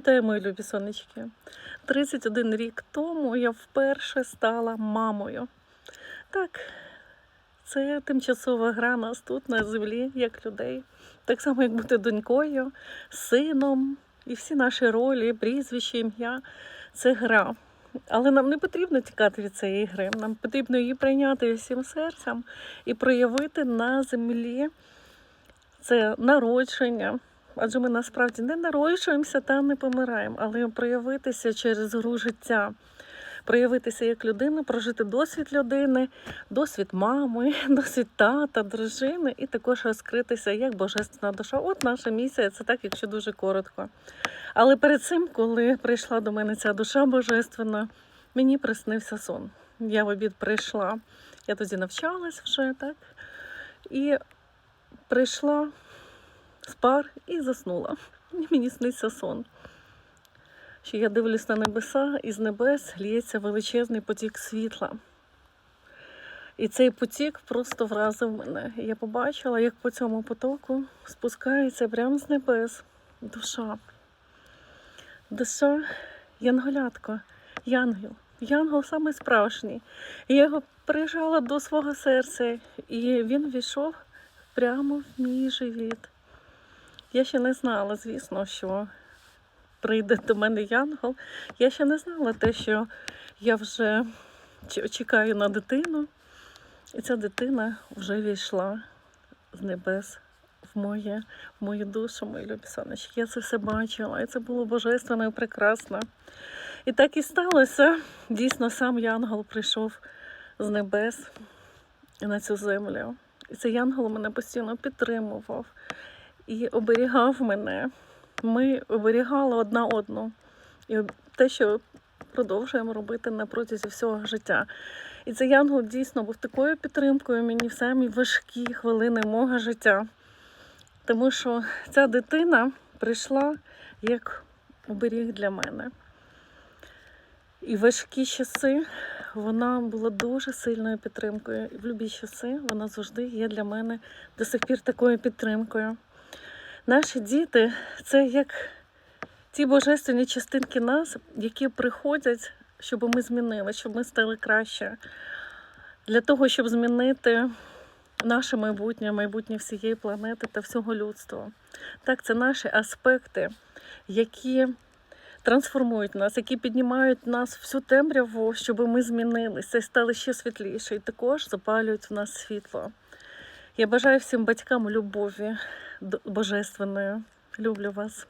Вітаю, мої любі сонечки. 31 рік тому я вперше стала мамою. Так, це тимчасова гра нас тут на землі, як людей. Так само, як бути донькою, сином, і всі наші ролі, прізвище, ім'я це гра. Але нам не потрібно тікати від цієї гри. Нам потрібно її прийняти всім серцем і проявити на землі це народження. Адже ми насправді не народжуємося та не помираємо, але проявитися через гру життя, проявитися як людина, прожити досвід людини, досвід мами, досвід тата, дружини, і також розкритися як божественна душа. От наша місія, це так, якщо дуже коротко. Але перед цим, коли прийшла до мене ця душа божественна, мені приснився сон. Я в обід прийшла, я тоді навчалась вже, так? І прийшла з пар і заснула. Мені сниться сон. Що я дивлюсь на небеса, і з небес лється величезний потік світла. І цей потік просто вразив мене. Я побачила, як по цьому потоку спускається прямо з небес душа. Душа янголятко, янгел. Янгол самий справжній. Я його прижала до свого серця, і він війшов прямо в мій живіт. Я ще не знала, звісно, що прийде до мене Янгол. Я ще не знала те, що я вже чекаю на дитину, і ця дитина вже війшла з небес в моє, в мою душу, мої любі сонечки. Я це все бачила, і це було божественно і прекрасно. І так і сталося. Дійсно, сам Янгол прийшов з небес на цю землю. І цей Янгол мене постійно підтримував і оберігав мене. Ми оберігали одна одну. І те, що продовжуємо робити на протязі всього життя. І цей янгол дійсно був такою підтримкою мені в самі важкі хвилини мого життя. Тому що ця дитина прийшла як оберіг для мене. І важкі часи вона була дуже сильною підтримкою. І в любі часи вона завжди є для мене до сих пір такою підтримкою. Наші діти це як ті божественні частинки нас, які приходять, щоб ми змінили, щоб ми стали краще. Для того, щоб змінити наше майбутнє, майбутнє всієї планети та всього людства. Так, це наші аспекти, які трансформують нас, які піднімають нас всю темряву, щоб ми змінилися і стали ще світліше, і також запалюють в нас світло. Я бажаю всім батькам любові божественної. Люблю вас.